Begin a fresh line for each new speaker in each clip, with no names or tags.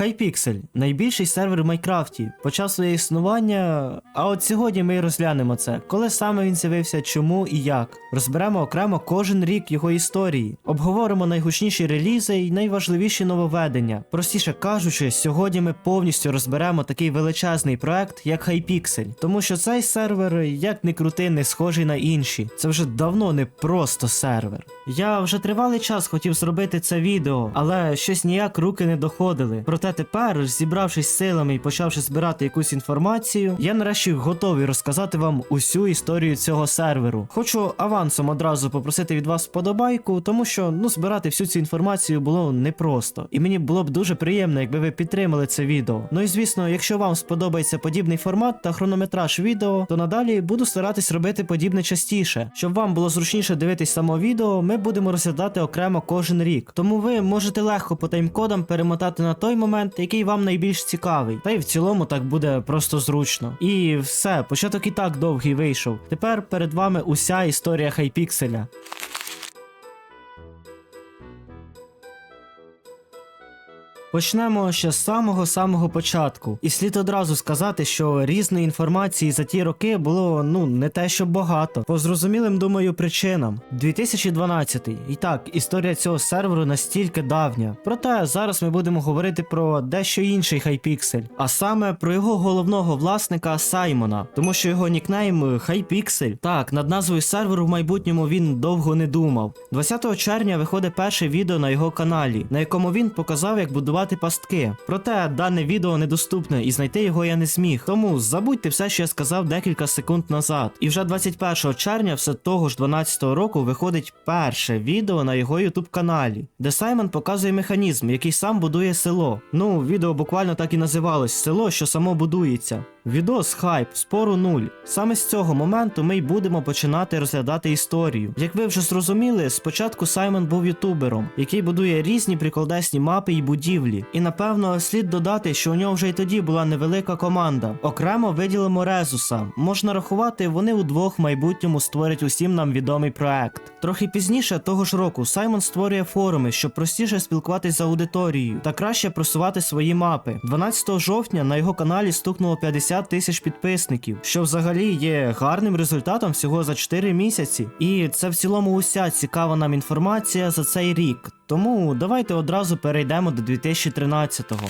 Hypixel – найбільший сервер в Майнкрафті, почав своє існування. А от сьогодні ми розглянемо це, коли саме він з'явився, чому і як. Розберемо окремо кожен рік його історії, обговоримо найгучніші релізи і найважливіші нововведення. Простіше кажучи, сьогодні ми повністю розберемо такий величезний проект, як Hypixel, тому що цей сервер, як не крути, не схожий на інші. Це вже давно не просто сервер. Я вже тривалий час хотів зробити це відео, але щось ніяк руки не доходили. Проте тепер, зібравшись силами і почавши збирати якусь інформацію, я нарешті готовий розказати вам усю історію цього серверу. Хочу авансом одразу попросити від вас вподобайку, тому що ну збирати всю цю інформацію було непросто. І мені було б дуже приємно, якби ви підтримали це відео. Ну і звісно, якщо вам сподобається подібний формат та хронометраж відео, то надалі буду старатись робити подібне частіше. Щоб вам було зручніше дивитись само відео, ми будемо розглядати окремо кожен рік. Тому ви можете легко по таймкодам перемотати на той момент, який вам найбільш цікавий. Та й в цілому так буде просто зручно. І все, початок і так довгий вийшов. Тепер перед вами уся історія хайпікселя. Почнемо ще з самого самого початку. І слід одразу сказати, що різної інформації за ті роки було ну не те, що багато, по зрозумілим, думаю, причинам. 2012. І так, історія цього серверу настільки давня. Проте зараз ми будемо говорити про дещо інший хайпіксель, а саме про його головного власника Саймона, тому що його нікнейм Хайпіксель. Так, над назвою серверу в майбутньому він довго не думав. 20 червня виходить перше відео на його каналі, на якому він показав, як будувати пастки. Проте дане відео недоступне і знайти його я не зміг. Тому забудьте все, що я сказав декілька секунд назад. І вже 21 червня, все того ж 12-го року, виходить перше відео на його ютуб каналі, де Саймон показує механізм, який сам будує село. Ну, відео буквально так і називалось село, що само будується. Відос хайп, спору нуль. Саме з цього моменту ми й будемо починати розглядати історію. Як ви вже зрозуміли, спочатку Саймон був ютубером, який будує різні приколдесні мапи і будівлі. І напевно слід додати, що у нього вже й тоді була невелика команда. Окремо виділимо Резуса. Можна рахувати, вони удвох в майбутньому створять усім нам відомий проект. Трохи пізніше того ж року Саймон створює форуми, щоб простіше спілкуватись з аудиторією та краще просувати свої мапи. 12 жовтня на його каналі стукнуло 50 тисяч підписників, що взагалі є гарним результатом всього за 4 місяці. І це в цілому уся цікава нам інформація за цей рік. Тому давайте одразу перейдемо до 2013-го.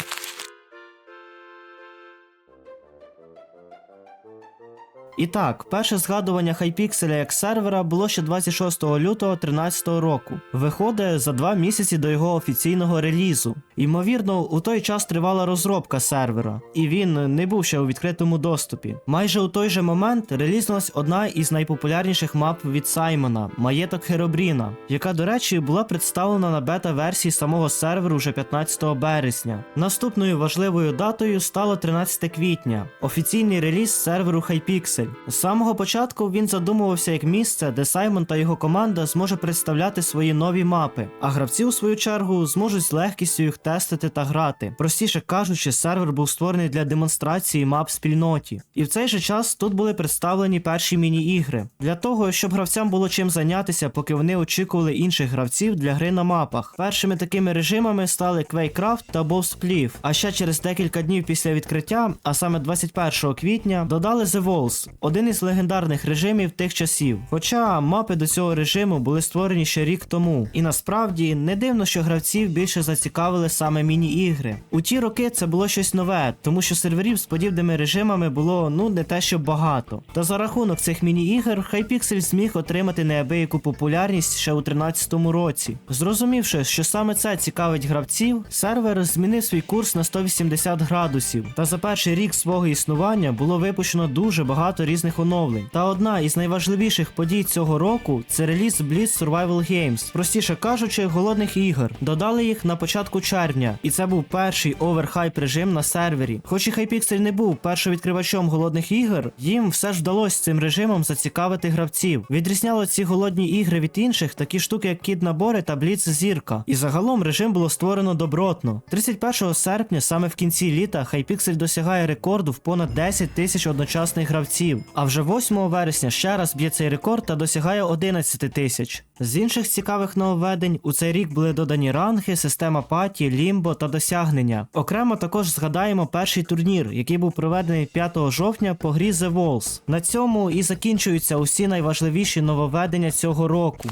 І так, перше згадування Хайпікселя як сервера було ще 26 лютого 2013 року. Виходить за два місяці до його офіційного релізу. Ймовірно, у той час тривала розробка сервера, і він не був ще у відкритому доступі. Майже у той же момент релізнулась одна із найпопулярніших мап від Саймона Маєток Херобріна, яка, до речі, була представлена на бета-версії самого серверу вже 15 березня. Наступною важливою датою стало 13 квітня, офіційний реліз серверу Hypixel. З самого початку він задумувався як місце, де Саймон та його команда зможе представляти свої нові мапи, а гравці, у свою чергу, зможуть з легкістю їх тестити та грати. Простіше кажучи, сервер був створений для демонстрації мап спільноті. І в цей же час тут були представлені перші міні-ігри для того, щоб гравцям було чим зайнятися, поки вони очікували інших гравців для гри на мапах. Першими такими режимами стали Quakecraft та Bowspliff. А ще через декілька днів після відкриття, а саме 21 квітня, додали The Walls, один із легендарних режимів тих часів. Хоча мапи до цього режиму були створені ще рік тому. І насправді не дивно, що гравців більше зацікавили саме міні-ігри. У ті роки це було щось нове, тому що серверів з подібними режимами було ну не те, що багато. Та за рахунок цих міні-ігр Hypixel зміг отримати неабияку популярність ще у 13-му році. Зрозумівши, що саме це цікавить гравців, сервер змінив свій курс на 180 градусів. Та за перший рік свого існування було випущено дуже багато різних оновлень. Та одна із найважливіших подій цього року це реліз Blitz Survival Games, простіше кажучи, голодних ігор. Додали їх на початку червня, і це був перший оверхайп режим на сервері. Хоч і Hypixel не був першовідкривачом голодних ігор, їм все ж вдалося цим режимом зацікавити гравців. Відрізняло ці голодні ігри від інших такі штуки, як кід набори та Blitz зірка. І загалом режим було створено добротно. 31 серпня, саме в кінці літа, Hypixel досягає рекорду в понад 10 тисяч одночасних гравців. Гравців. А вже 8 вересня ще раз б'є цей рекорд та досягає 11 тисяч. З інших цікавих нововведень у цей рік були додані ранги, система паті, лімбо та досягнення. Окремо також згадаємо перший турнір, який був проведений 5 жовтня по грі The Walls. На цьому і закінчуються усі найважливіші нововведення цього року.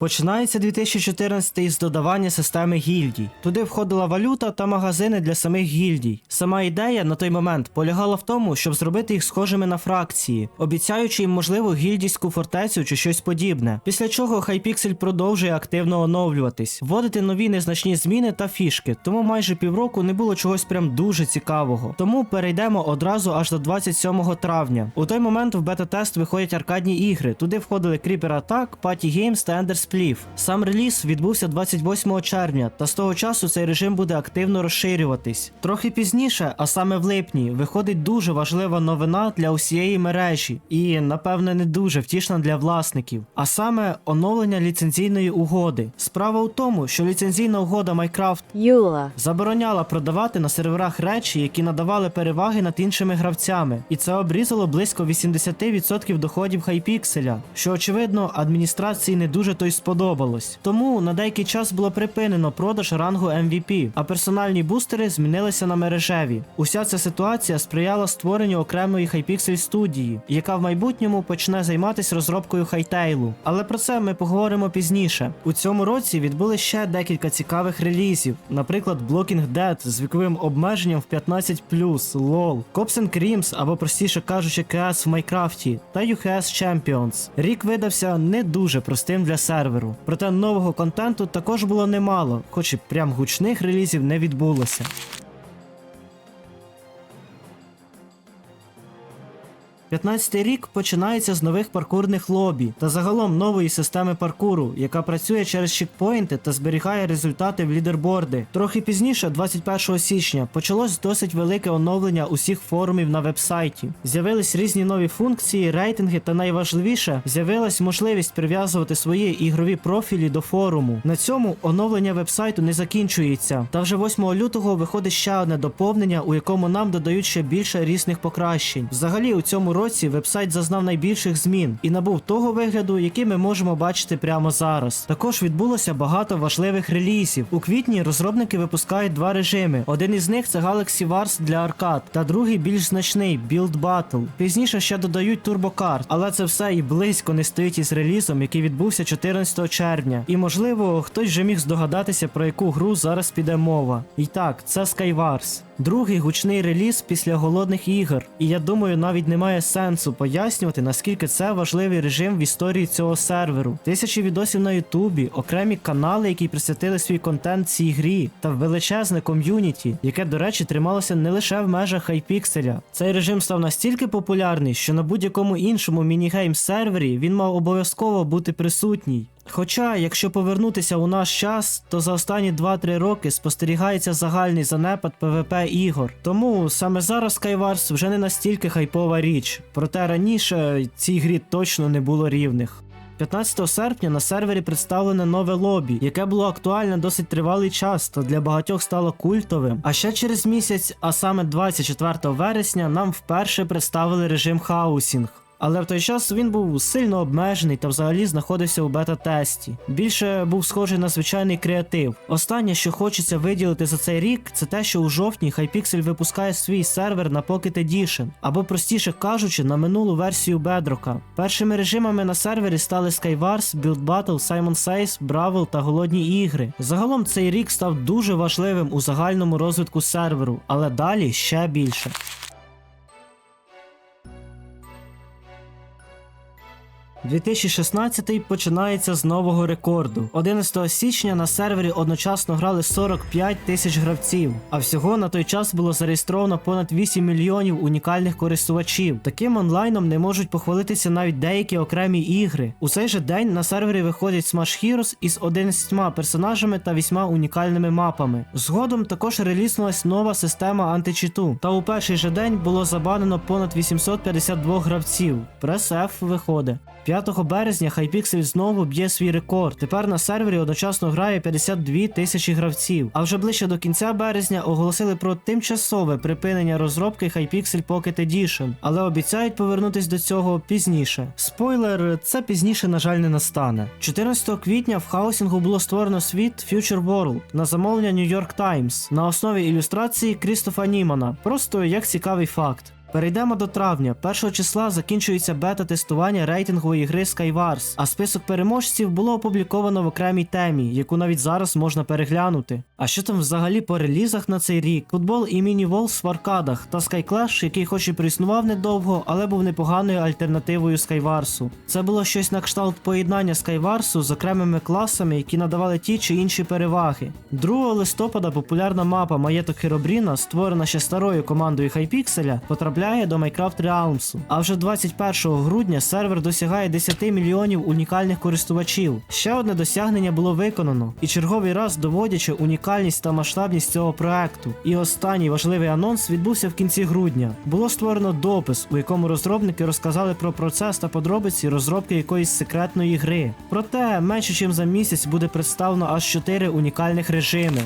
Починається 2014 із додавання системи гільдій. Туди входила валюта та магазини для самих гільдій. Сама ідея на той момент полягала в тому, щоб зробити їх схожими на фракції, обіцяючи їм можливо гільдійську фортецю чи щось подібне. Після чого Hypixel продовжує активно оновлюватись, вводити нові незначні зміни та фішки. Тому майже півроку не було чогось прям дуже цікавого. Тому перейдемо одразу аж до 27 травня. У той момент в бета-тест виходять аркадні ігри. Туди входили Creeper Attack, Party Games та Ender Spliff. Сам реліз відбувся 28 червня, та з того часу цей режим буде активно розширюватись. Трохи пізніше, а саме в липні, виходить дуже важлива новина для усієї мережі, і напевне не дуже втішна для власників. А саме оновлення ліцензійної угоди. Справа у тому, що ліцензійна угода Minecraft
Юла.
забороняла продавати на серверах речі, які надавали переваги над іншими гравцями, і це обрізало близько 80% доходів хайпікселя, що очевидно адміністрації не дуже то й сподобалось. Тому на деякий час було припинено продаж рангу MVP, а персональні бустери змінилися на мережеві. Уся ця ситуація сприяла створенню окремої хайпіксель студії, яка в майбутньому почне займатися розробкою хайтейлу. Але про це ми поговоримо пізніше. У цьому році відбули ще декілька цікавих релізів, наприклад, Blocking Dead з віковим обмеженням в 15+, LOL, Cops and Creams або простіше кажучи, CS в Майкрафті та UHS Champions. Рік видався не дуже простим для серверу. Проте нового контенту також було немало, хоч і прям гучних релізів не відбулося. 15-й рік починається з нових паркурних лобі та загалом нової системи паркуру, яка працює через чекпоінти та зберігає результати в лідерборди. Трохи пізніше, 21 січня, почалось досить велике оновлення усіх форумів на вебсайті. З'явились різні нові функції, рейтинги, та найважливіше, з'явилась можливість прив'язувати свої ігрові профілі до форуму. На цьому оновлення вебсайту не закінчується. Та вже 8 лютого виходить ще одне доповнення, у якому нам додають ще більше різних покращень. Взагалі у цьому році вебсайт зазнав найбільших змін і набув того вигляду, який ми можемо бачити прямо зараз. Також відбулося багато важливих релізів. У квітні розробники випускають два режими. Один із них це Galaxy Wars для аркад, та другий більш значний Build Battle. Пізніше ще додають Turbo Kart, але це все і близько не стоїть із релізом, який відбувся 14 червня. І можливо, хтось вже міг здогадатися, про яку гру зараз піде мова. І так, це Skywars. Другий гучний реліз після голодних ігор, і я думаю, навіть немає сенсу пояснювати, наскільки це важливий режим в історії цього серверу. Тисячі відосів на Ютубі, окремі канали, які присвятили свій контент цій грі, та величезне ком'юніті, яке, до речі, трималося не лише в межах хайпікселя. Цей режим став настільки популярний, що на будь-якому іншому мінігейм сервері він мав обов'язково бути присутній. Хоча, якщо повернутися у наш час, то за останні 2-3 роки спостерігається загальний занепад ПВП ігор. Тому саме зараз Skywars вже не настільки хайпова річ, проте раніше цій грі точно не було рівних. 15 серпня на сервері представлене нове лобі, яке було актуальне досить тривалий час та для багатьох стало культовим. А ще через місяць, а саме 24 вересня, нам вперше представили режим хаусінг. Але в той час він був сильно обмежений та взагалі знаходився у бета-тесті. Більше був схожий на звичайний креатив. Останнє, що хочеться виділити за цей рік, це те, що у жовтні Hypixel випускає свій сервер на Pocket Edition, або простіше кажучи, на минулу версію Bedrock. Першими режимами на сервері стали Skywars, Build Battle, Simon Says, Brawl та Голодні ігри. Загалом цей рік став дуже важливим у загальному розвитку серверу, але далі ще більше. 2016 починається з нового рекорду. 11 січня на сервері одночасно грали 45 тисяч гравців, а всього на той час було зареєстровано понад 8 мільйонів унікальних користувачів. Таким онлайном не можуть похвалитися навіть деякі окремі ігри. У цей же день на сервері виходять Smash Heroes із 11 персонажами та 8 унікальними мапами. Згодом також релізнулась нова система античиту, та у перший же день було забанено понад 852 гравців. Прес F виходить. 5 березня Hypixel знову б'є свій рекорд. Тепер на сервері одночасно грає 52 тисячі гравців. А вже ближче до кінця березня оголосили про тимчасове припинення розробки Hypixel Pocket Edition, але обіцяють повернутись до цього пізніше. Спойлер, це пізніше, на жаль, не настане. 14 квітня в хаусінгу було створено світ Future World на замовлення New York Times на основі ілюстрації Крістофа Німана. Просто як цікавий факт. Перейдемо до травня. 1 числа закінчується бета-тестування рейтингової гри Skywars, а список переможців було опубліковано в окремій темі, яку навіть зараз можна переглянути. А що там взагалі по релізах на цей рік? Футбол і міні-волс в аркадах та SkyClash, який хоч і проіснував недовго, але був непоганою альтернативою Skywars. Це було щось на кшталт поєднання Skywars з окремими класами, які надавали ті чи інші переваги. 2 листопада популярна мапа Маєток Херобріна, створена ще старою командою Hypixel, потрапляє до Minecraft Realms. А вже 21 грудня сервер досягає 10 мільйонів унікальних користувачів. Ще одне досягнення було виконано, і черговий раз доводячи унікальність та масштабність цього проекту. І останній важливий анонс відбувся в кінці грудня. Було створено допис, у якому розробники розказали про процес та подробиці розробки якоїсь секретної гри. Проте менше ніж за місяць буде представлено аж 4 унікальних режими.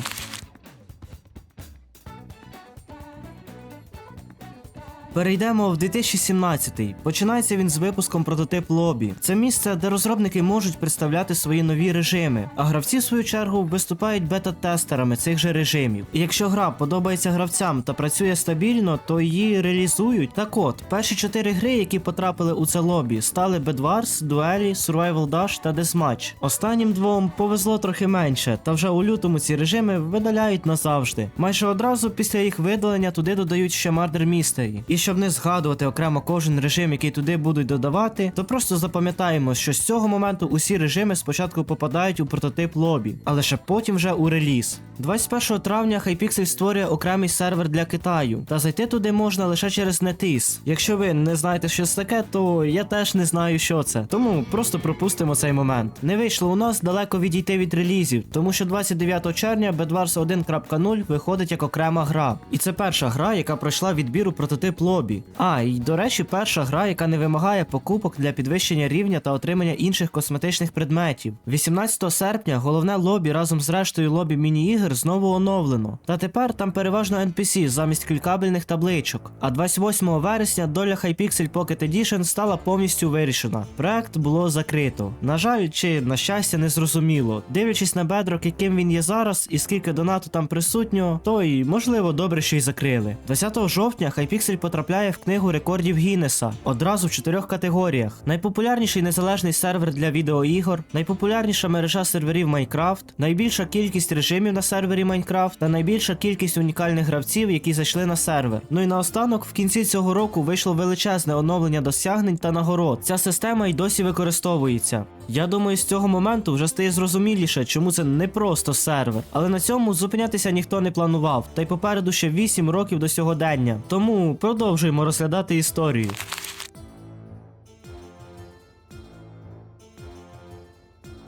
Перейдемо в 2017-й. Починається він з випуском прототип лобі. Це місце, де розробники можуть представляти свої нові режими, а гравці, в свою чергу, виступають бета-тестерами цих же режимів. І якщо гра подобається гравцям та працює стабільно, то її реалізують. Так от, перші чотири гри, які потрапили у це лобі, стали Bedwars, Дуелі, Survival Dash та Deathmatch. Останнім двом повезло трохи менше, та вже у лютому ці режими видаляють назавжди. Майже одразу після їх видалення туди додають ще Murder Mystery. І щоб не згадувати окремо кожен режим, який туди будуть додавати, то просто запам'ятаємо, що з цього моменту усі режими спочатку попадають у прототип лобі, а лише потім вже у реліз. 21 травня Hypixel створює окремий сервер для Китаю, та зайти туди можна лише через NetEase. Якщо ви не знаєте, що це таке, то я теж не знаю, що це. Тому просто пропустимо цей момент. Не вийшло у нас далеко відійти від релізів, тому що 29 червня Bedwars 1.0 виходить як окрема гра. І це перша гра, яка пройшла відбір у прототип лобі. А, і до речі, перша гра, яка не вимагає покупок для підвищення рівня та отримання інших косметичних предметів. 18 серпня головне лобі разом з рештою лобі міні-ігор знову оновлено. Та тепер там переважно NPC замість клікабельних табличок. А 28 вересня доля Hypixel Pocket Edition стала повністю вирішена. Проект було закрито. На жаль, чи на щастя, не зрозуміло. Дивлячись на бедрок, яким він є зараз, і скільки донату там присутньо, то й можливо добре, що й закрили. 20 жовтня Hypixel потрапляє в книгу рекордів Гіннеса одразу в чотирьох категоріях: найпопулярніший незалежний сервер для відеоігор, найпопулярніша мережа серверів Minecraft, найбільша кількість режимів на сервері Minecraft та найбільша кількість унікальних гравців, які зайшли на сервер. Ну і наостанок, в кінці цього року вийшло величезне оновлення досягнень та нагород. Ця система й досі використовується. Я думаю, з цього моменту вже стає зрозуміліше, чому це не просто сервер. Але на цьому зупинятися ніхто не планував, та й попереду ще 8 років до сьогодення. Тому продовжуємо розглядати історію.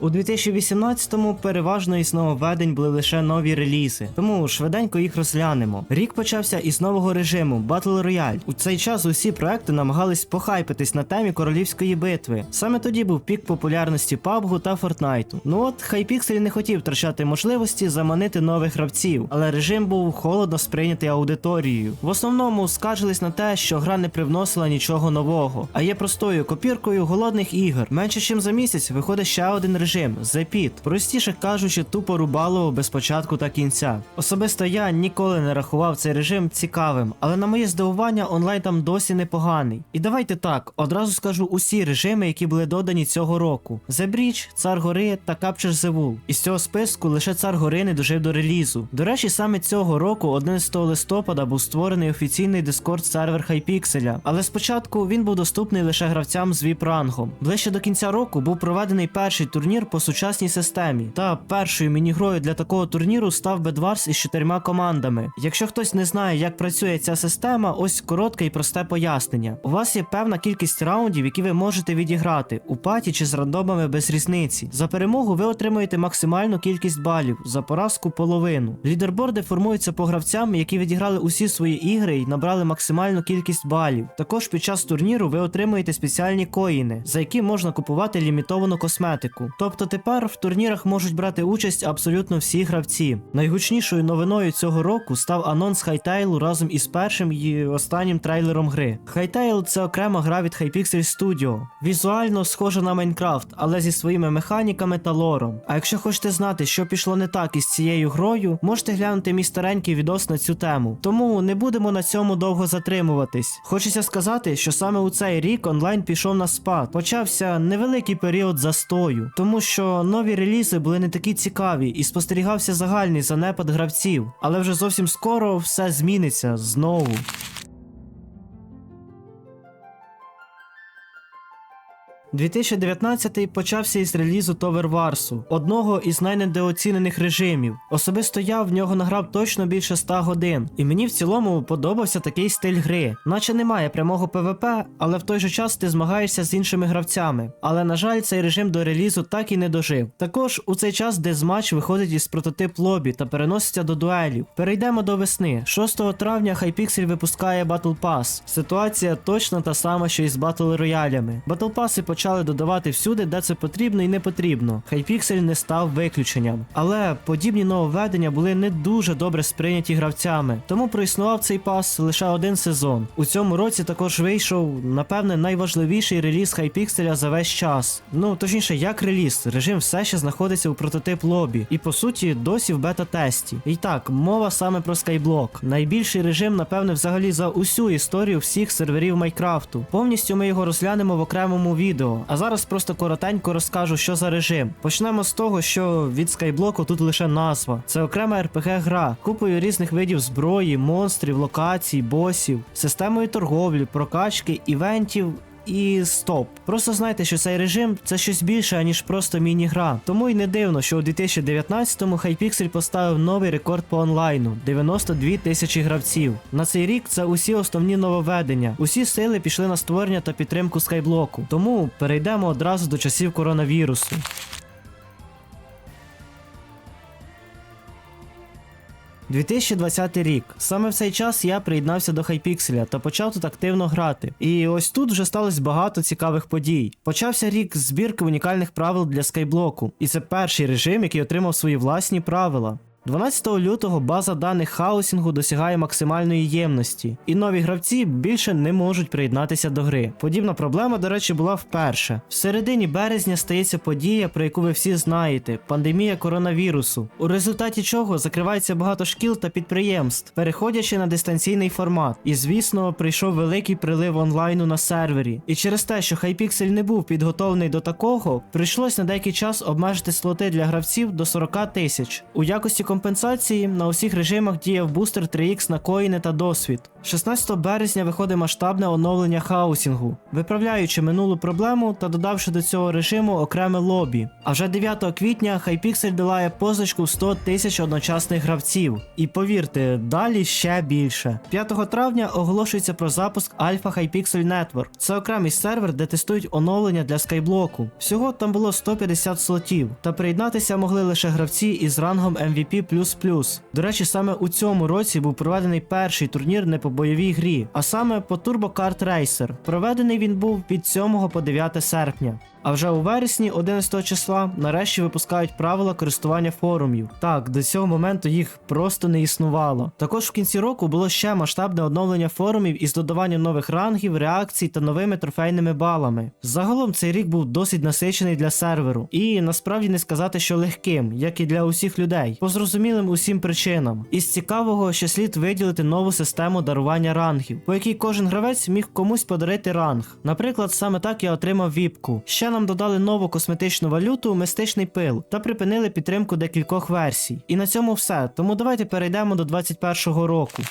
У 2018-му переважно із нововведень були лише нові релізи, тому швиденько їх розглянемо. Рік почався із нового режиму Battle Royale. У цей час усі проекти намагались похайпитись на темі королівської битви. Саме тоді був пік популярності PUBG та Fortnite. Ну от Hypixel не хотів втрачати можливості заманити нових гравців, але режим був холодно сприйнятий аудиторією. В основному скаржились на те, що гра не привносила нічого нового, а є простою копіркою голодних ігор. Менше ніж за місяць виходить ще один режим The Pit. Простіше кажучи, тупо рубало без початку та кінця. Особисто я ніколи не рахував цей режим цікавим, але на моє здивування онлайн там досі непоганий. І давайте так, одразу скажу усі режими, які були додані цього року: The Bridge, Цар Гори та Capture the Wool. Із цього списку лише Цар Гори не дожив до релізу. До речі, саме цього року, 11 листопада, був створений офіційний Discord сервер Hypixel, але спочатку він був доступний лише гравцям з VIP-рангом. Ближче до кінця року був проведений перший турнір турнір по сучасній системі. Та першою мінігрою для такого турніру став Bedwars із чотирма командами. Якщо хтось не знає, як працює ця система, ось коротке і просте пояснення. У вас є певна кількість раундів, які ви можете відіграти у паті чи з рандомами без різниці. За перемогу ви отримуєте максимальну кількість балів, за поразку половину. Лідерборди формуються по гравцям, які відіграли усі свої ігри і набрали максимальну кількість балів. Також під час турніру ви отримуєте спеціальні коїни, за які можна купувати лімітовану косметику. Тобто тепер в турнірах можуть брати участь абсолютно всі гравці. Найгучнішою новиною цього року став анонс Хайтейлу разом із першим і останнім трейлером гри. Хайтейл це окрема гра від Hypixel Studio. Візуально схожа на Майнкрафт, але зі своїми механіками та лором. А якщо хочете знати, що пішло не так із цією грою, можете глянути мій старенький відос на цю тему. Тому не будемо на цьому довго затримуватись. Хочеться сказати, що саме у цей рік онлайн пішов на спад. Почався невеликий період застою, тому що нові релізи були не такі цікаві і спостерігався загальний занепад гравців. Але вже зовсім скоро все зміниться знову. 2019 почався із релізу Tower Wars, одного із найнедооцінених режимів. Особисто я в нього награв точно більше 100 годин, і мені в цілому подобався такий стиль гри. Наче немає прямого ПВП, але в той же час ти змагаєшся з іншими гравцями. Але на жаль, цей режим до релізу так і не дожив. Також у цей час дезматч виходить із прототип лобі та переноситься до дуелів. Перейдемо до весни. 6 травня Hypixel випускає Battle Pass. Ситуація точно та сама, що і з Battle роялями. Battle Pass почали додавати всюди, де це потрібно і не потрібно. Hypixel не став виключенням. Але подібні нововведення були не дуже добре сприйняті гравцями, тому проіснував цей пас лише один сезон. У цьому році також вийшов, напевне, найважливіший реліз Hypixel за весь час. Ну точніше, як реліз, режим все ще знаходиться у прототип лобі, і по суті досі в бета-тесті. І так, мова саме про Skyblock. Найбільший режим, напевне, взагалі за усю історію всіх серверів Майкрафту. Повністю ми його розглянемо в окремому відео. А зараз просто коротенько розкажу, що за режим. Почнемо з того, що від скайблоку тут лише назва. Це окрема RPG гра, купою різних видів зброї, монстрів, локацій, босів, системою торговлі, прокачки, івентів. І стоп. Просто знайте, що цей режим це щось більше, аніж просто міні-гра. Тому й не дивно, що у 2019-му Hypixel поставив новий рекорд по онлайну 92 тисячі гравців. На цей рік це усі основні нововведення. Усі сили пішли на створення та підтримку скайблоку. Тому перейдемо одразу до часів коронавірусу. 2020 рік. Саме в цей час я приєднався до Хайпікселя та почав тут активно грати. І ось тут вже сталося багато цікавих подій. Почався рік збірки унікальних правил для скайблоку, і це перший режим, який отримав свої власні правила. 12 лютого база даних хаусінгу досягає максимальної ємності, і нові гравці більше не можуть приєднатися до гри. Подібна проблема, до речі, була вперше. В середині березня стається подія, про яку ви всі знаєте: пандемія коронавірусу, у результаті чого закривається багато шкіл та підприємств, переходячи на дистанційний формат. І звісно, прийшов великий прилив онлайну на сервері. І через те, що Hypixel не був підготовлений до такого, прийшлось на деякий час обмежити слоти для гравців до 40 тисяч. У якості компенсації на усіх режимах діяв бустер 3X на коїни та досвід. 16 березня виходить масштабне оновлення хаусінгу, виправляючи минулу проблему та додавши до цього режиму окреме лобі. А вже 9 квітня Hypixel долає позначку в 100 тисяч одночасних гравців. І повірте, далі ще більше. 5 травня оголошується про запуск Alpha Hypixel Network. Це окремий сервер, де тестують оновлення для скайблоку. Всього там було 150 слотів, та приєднатися могли лише гравці із рангом MVP. До речі, саме у цьому році був проведений перший турнір не по бойовій грі, а саме по Turbo Kart Racer. Проведений він був від 7 по 9 серпня. А вже у вересні, 11 числа, нарешті випускають правила користування форумів. Так, до цього моменту їх просто не існувало. Також в кінці року було ще масштабне оновлення форумів із додаванням нових рангів, реакцій та новими трофейними балами. Загалом цей рік був досить насичений для серверу, і насправді не сказати, що легким, як і для усіх людей, по зрозумілим усім причинам. Із цікавого, що слід виділити нову систему дарування рангів, по якій кожен гравець міг комусь подарити ранг. Наприклад, саме так я отримав віпку. Ще нам додали нову косметичну валюту мистичний пил та припинили підтримку декількох версій. І на цьому все. Тому давайте перейдемо до 21-го року.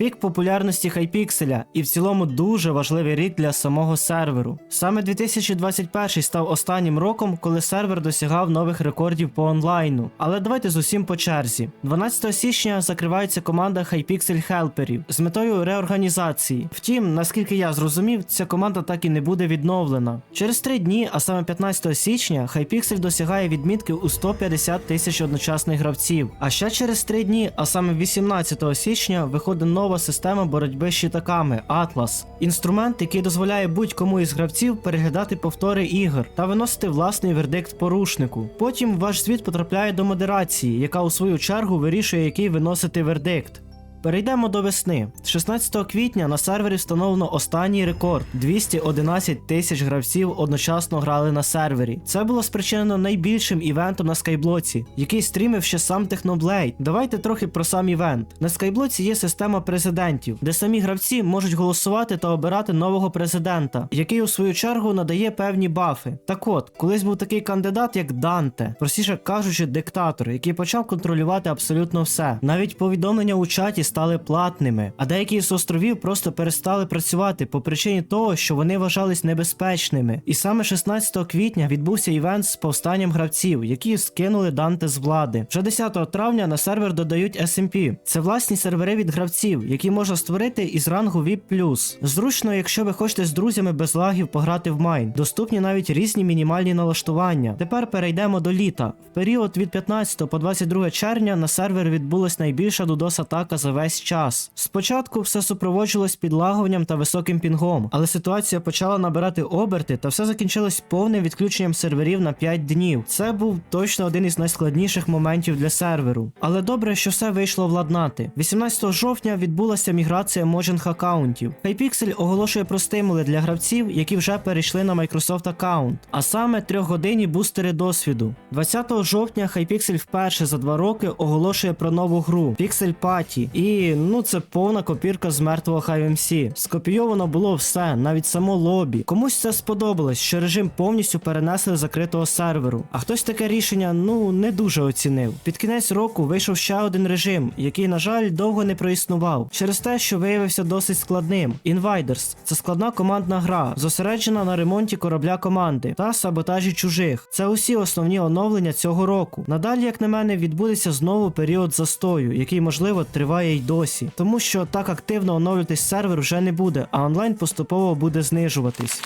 Пік популярності хайпікселя і в цілому дуже важливий рік для самого серверу. Саме 2021 став останнім роком, коли сервер досягав нових рекордів по онлайну. Але давайте з усім по черзі. 12 січня закривається команда Hypixel Helperів з метою реорганізації. Втім, наскільки я зрозумів, ця команда так і не буде відновлена. Через три дні, а саме 15 січня, Hypixel досягає відмітки у 150 тисяч одночасних гравців. А ще через три дні, а саме 18 січня, виходить нова система боротьби з щитаками Атлас, Інструмент, який дозволяє будь-кому із гравців переглядати повтори ігор та виносити власний вердикт порушнику. Потім ваш звіт потрапляє до модерації, яка у свою чергу вирішує, який виносити вердикт. Перейдемо до весни. 16 квітня на сервері встановлено останній рекорд: 211 тисяч гравців одночасно грали на сервері. Це було спричинено найбільшим івентом на скайблоці, який стрімив ще сам Technoblade. Давайте трохи про сам івент. На скайблоці є система президентів, де самі гравці можуть голосувати та обирати нового президента, який у свою чергу надає певні бафи. Так от, колись був такий кандидат, як Данте, простіше кажучи, диктатор, який почав контролювати абсолютно все. Навіть повідомлення у чаті стали платними, а деякі з островів просто перестали працювати по причині того, що вони вважались небезпечними. І саме 16 квітня відбувся івент з повстанням гравців, які скинули Данте з влади. Вже 10 травня на сервер додають SMP. Це власні сервери від гравців, які можна створити із рангу VIP+. Зручно, якщо ви хочете з друзями без лагів пограти в майн. Доступні навіть різні мінімальні налаштування. Тепер перейдемо до літа. В період від 15 по 22 червня на сервер відбулась найбільша дудос атака за весь час. Спочатку все супроводжувалось підлагуванням та високим пінгом, але ситуація почала набирати оберти та все закінчилось повним відключенням серверів на 5 днів. Це був точно один із найскладніших моментів для серверу. Але добре, що все вийшло владнати. 18 жовтня відбулася міграція можинг аккаунтів. Hypixel оголошує про стимули для гравців, які вже перейшли на Microsoft аккаунт, а саме трьохгодинні бустери досвіду. 20 жовтня Hypixel вперше за два роки оголошує про нову гру Pixel Party. І ну це повна копірка з мертвого HiveMC. Скопійовано було все, навіть само лобі. Комусь це сподобалось, що режим повністю перенесли закритого серверу. А хтось таке рішення ну не дуже оцінив. Під кінець року вийшов ще один режим, який, на жаль, довго не проіснував, через те, що виявився досить складним. Invaders – це складна командна гра, зосереджена на ремонті корабля команди та саботажі чужих. Це усі основні оновлення цього року. Надалі, як на мене, відбудеться знову період застою, який можливо триває й досі, тому що так активно оновлюватись сервер вже не буде, а онлайн поступово буде знижуватись.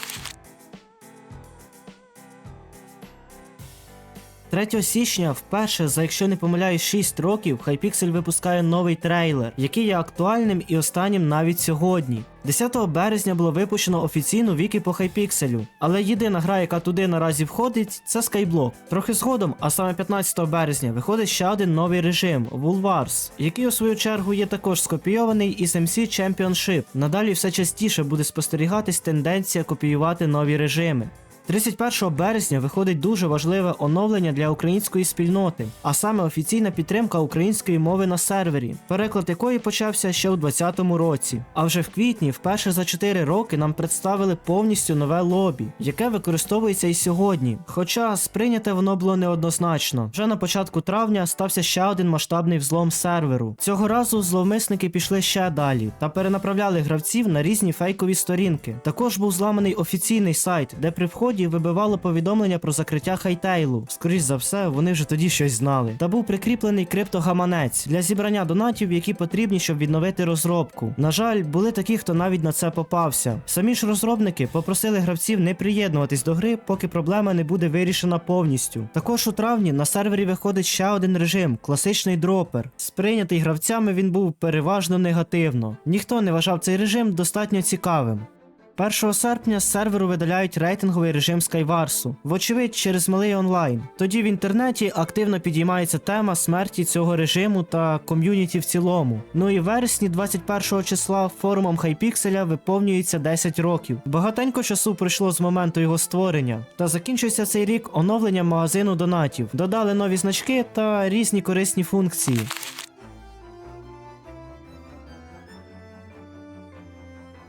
3 січня, вперше, за якщо не помиляюсь, 6 років, Hypixel випускає новий трейлер, який є актуальним і останнім навіть сьогодні. 10 березня було випущено офіційну віки по Hypixel, але єдина гра, яка туди наразі входить, це Skyblock. Трохи згодом, а саме 15 березня, виходить ще один новий режим Wars, який у свою чергу є також скопійований із MC Championship. Надалі все частіше буде спостерігатись тенденція копіювати нові режими. 31 березня виходить дуже важливе оновлення для української спільноти, а саме офіційна підтримка української мови на сервері, переклад якої почався ще у 2020 році. А вже в квітні, вперше за 4 роки, нам представили повністю нове лобі, яке використовується і сьогодні. Хоча сприйняте воно було неоднозначно. Вже на початку травня стався ще один масштабний взлом серверу. Цього разу зловмисники пішли ще далі та перенаправляли гравців на різні фейкові сторінки. Також був зламаний офіційний сайт, де при вході вибивало повідомлення про закриття хайтейлу. Скоріш за все, вони вже тоді щось знали. Та був прикріплений криптогаманець для зібрання донатів, які потрібні, щоб відновити розробку. На жаль, були такі, хто навіть на це попався. Самі ж розробники попросили гравців не приєднуватись до гри, поки проблема не буде вирішена повністю. Також у травні на сервері виходить ще один режим класичний дропер. Сприйнятий гравцями він був переважно негативно. Ніхто не вважав цей режим достатньо цікавим. 1 серпня з серверу видаляють рейтинговий режим Скайварсу, вочевидь, через малий онлайн. Тоді в інтернеті активно підіймається тема смерті цього режиму та ком'юніті в цілому. Ну і в вересні 21 числа форумом Хайпікселя виповнюється 10 років. Багатенько часу пройшло з моменту його створення. Та закінчується цей рік оновленням магазину донатів. Додали нові значки та різні корисні функції.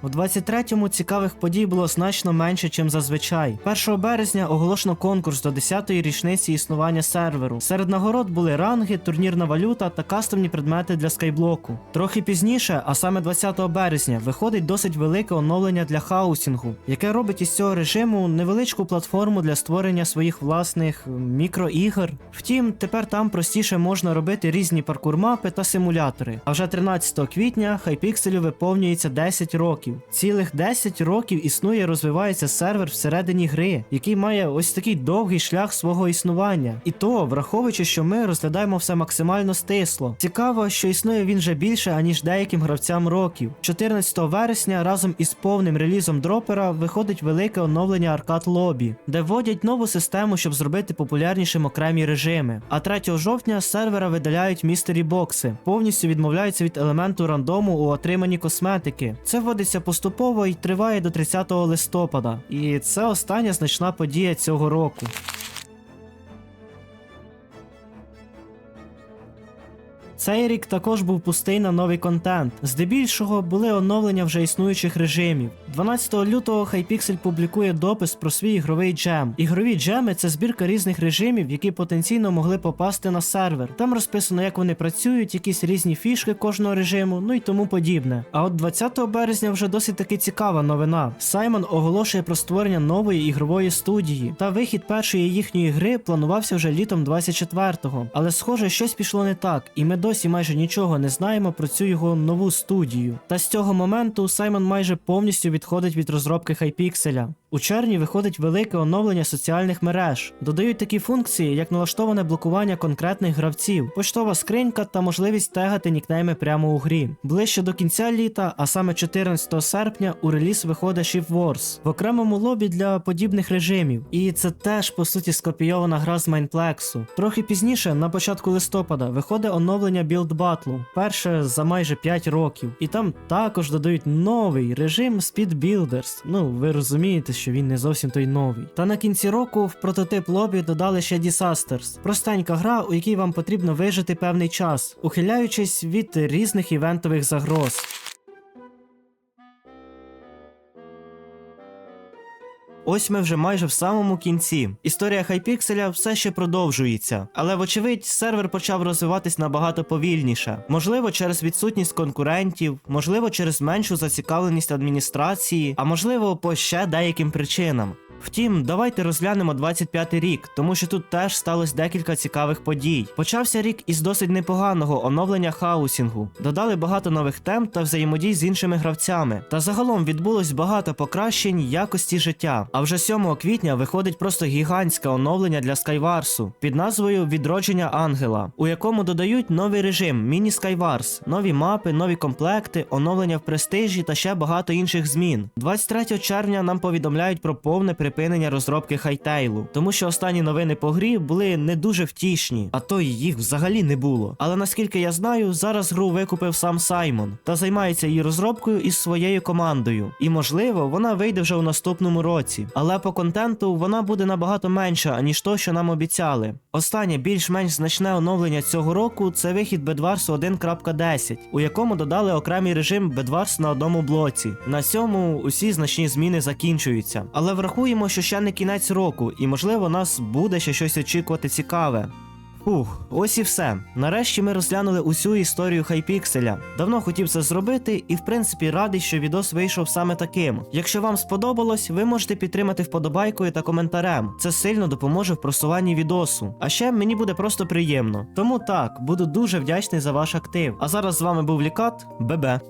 В 23-му цікавих подій було значно менше, чим зазвичай. 1 березня оголошено конкурс до 10-ї річниці існування серверу. Серед нагород були ранги, турнірна валюта та кастомні предмети для скайблоку. Трохи пізніше, а саме 20 березня, виходить досить велике оновлення для хаусінгу, яке робить із цього режиму невеличку платформу для створення своїх власних мікроігр. Втім, тепер там простіше можна робити різні паркур-мапи та симулятори. А вже 13 квітня Hypixel виповнюється 10 років. Цілих 10 років існує розвивається сервер всередині гри, який має ось такий довгий шлях свого існування. І то, враховуючи, що ми розглядаємо все максимально стисло. Цікаво, що існує він вже більше, аніж деяким гравцям років. 14 вересня разом із повним релізом дропера виходить велике оновлення аркад лобі, де вводять нову систему, щоб зробити популярнішим окремі режими. А 3 жовтня сервера видаляють містері бокси, повністю відмовляються від елементу рандому у отриманні косметики. Це вводиться поступово і триває до 30 листопада. І це остання значна подія цього року. Цей рік також був пустий на новий контент. Здебільшого були оновлення вже існуючих режимів. 12 лютого Hypixel публікує допис про свій ігровий джем. Ігрові джеми це збірка різних режимів, які потенційно могли попасти на сервер. Там розписано, як вони працюють, якісь різні фішки кожного режиму, ну і тому подібне. А от 20 березня вже досить таки цікава новина. Саймон оголошує про створення нової ігрової студії. Та вихід першої їхньої гри планувався вже літом 24-го. Але схоже, щось пішло не так, і ми досі майже нічого не знаємо про цю його нову студію. Та з цього моменту Саймон майже повністю відходить від розробки Hypixel. У червні виходить велике оновлення соціальних мереж. Додають такі функції, як налаштоване блокування конкретних гравців, поштова скринька та можливість тегати нікнейми прямо у грі. Ближче до кінця літа, а саме 14 серпня, у реліз виходить Shift Wars в окремому лобі для подібних режимів. І це теж по суті скопійована гра з Майнплексу. Трохи пізніше, на початку листопада, виходить оновлення Build Battle, перше за майже 5 років. І там також додають новий режим Speed Builders. Ну, ви розумієте, що він не зовсім той новий. Та на кінці року в прототип лобі додали ще Disasters. Простенька гра, у якій вам потрібно вижити певний час, ухиляючись від різних івентових загроз. Ось ми вже майже в самому кінці. Історія Hypixel все ще продовжується, але вочевидь сервер почав розвиватись набагато повільніше. Можливо, через відсутність конкурентів, можливо, через меншу зацікавленість адміністрації, а можливо, по ще деяким причинам. Втім, давайте розглянемо 25-й рік, тому що тут теж сталося декілька цікавих подій. Почався рік із досить непоганого оновлення хаусінгу. Додали багато нових тем та взаємодій з іншими гравцями. Та загалом відбулось багато покращень якості життя. А вже 7 квітня виходить просто гігантське оновлення для Скайварсу під назвою Відродження Ангела, у якому додають новий режим Міні Skywars, нові мапи, нові комплекти, оновлення в престижі та ще багато інших змін. 23 червня нам повідомляють про повне припинення розробки Хайтейлу, тому що останні новини по грі були не дуже втішні, а то їх взагалі не було. Але наскільки я знаю, зараз гру викупив сам Саймон та займається її розробкою із своєю командою. І можливо, вона вийде вже у наступному році. Але по контенту вона буде набагато менша, аніж то, що нам обіцяли. Останнє більш-менш значне оновлення цього року це вихід Bedwars 1.10, у якому додали окремий режим Bedwars на одному блоці. На цьому усі значні зміни закінчуються. Але врахуємо, що ще не кінець року, і можливо нас буде ще щось очікувати цікаве. Ух, ось і все. Нарешті ми розглянули усю історію Хайпікселя. Давно хотів це зробити, і в принципі радий, що відос вийшов саме таким. Якщо вам сподобалось, ви можете підтримати вподобайкою та коментарем. Це сильно допоможе в просуванні відосу. А ще мені буде просто приємно. Тому так, буду дуже вдячний за ваш актив. А зараз з вами був Лікат, Бебе.